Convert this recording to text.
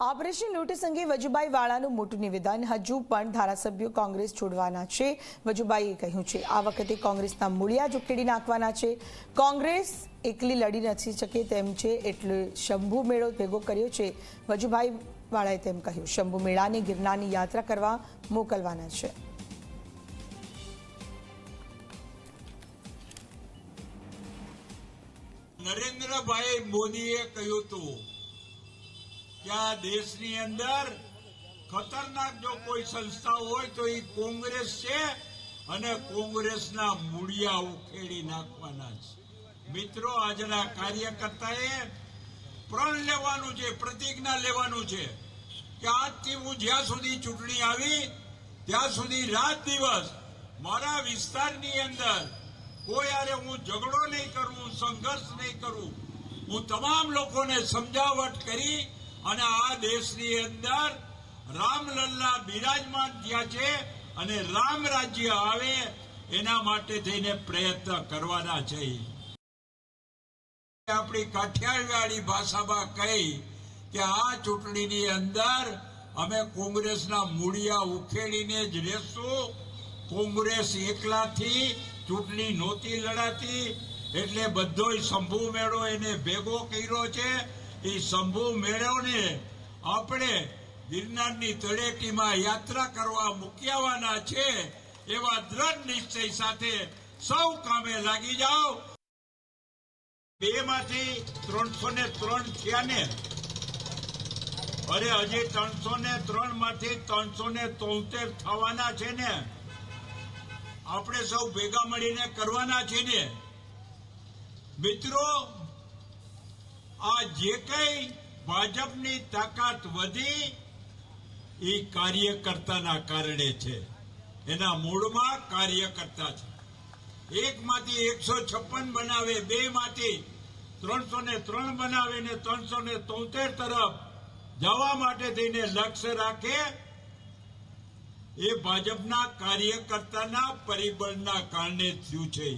Operation notice અંગે વજુભાઈ વાળાનું મોટું નિવેદન. હજુ પણ ધારાસભ્યો કોંગ્રેસ છોડવાના છે. વજુભાઈએ કહ્યું છે, આ વખતે કોંગ્રેસના મૂળિયા ઉકેડી નાખવાના છે. કોંગ્રેસ એકલી લડી નથી શકે તેમ છે, એટલે શંભુ મેળો ભેગો કર્યો છે. વજુભાઈ વાળાએ તેમ કહ્યું, શંભુ મેળાને ગિરનારની યાત્રા કરવા મોકલવાના છે. નરેન્દ્રભાઈ મોદીએ કહ્યું હતું કે આ દેશની અંદર ખતરનાક જો કોઈ સંસ્થા હોય તો એ કોંગ્રેસ છે અને કોંગ્રેસના મૂળિયા ઉખેડી નાખવાના છે. મિત્રો, આજના કાર્યકર્તાએ પ્રણ લેવાનું છે, પ્રતિજ્ઞા લેવાનું છે કે આજથી હું જ્યાં સુધી ચૂંટણી આવી, ત્યાં સુધી રાત દિવસ મારા વિસ્તારની અંદર કોઈ આરે હું ઝઘડો નહીં કરું, સંઘર્ષ નહીં કરું, હું તમામ લોકોને સમજાવટ કરી અને આ દેશની અંદર રામલલ્લા બિરાજમાન થયા છે અને રામ રાજ્ય આવે એના માટે થઈને પ્રયત્ન કરવાના છે. આપણી કાઠિયાવાડી ભાષામાં કહી કે આ ચૂંટણીની અંદર અમે કોંગ્રેસના મૂળિયા ઉખેડીને જ રહેશું. કોંગ્રેસ એકલાથી ચૂંટણી નહોતી લડાતી, એટલે બધોય શંભુ મેળો એને ભેગો કર્યો છે. એ શંભુ મેળવને આપણે ગિરનારની તળેટીમાં યાત્રા કરવા મૂક્યાવાના છે એવા દ્રઢ નિશ્ચય સાથે સૌ કામે લાગી જાઓ. બે માંથી ત્રણસો ને ત્રણ થયા ને. અરે હજી ત્રણસો ને ત્રણમાંથી ત્રણસો ને તોતેર થવાના છે ને. આપણે સૌ ભેગા મળીને કરવાના છે ને. મિત્રો આ જે કઈ ભાજપની તાકાત વધી, એ કાર્યકર્તાના કારણે છે એના મૂળમાં કાર્યકર્તા છે એક માંથી એકસો છપ્પન બનાવે બે માંથી ત્રણસો ને ત્રણ બનાવે ને ત્રણસો ને તોતેર તરફ જવા માટે થઈને લક્ષ્ય રાખે, એ ભાજપના કાર્યકર્તાના પરિબળના કારણે થયું છે.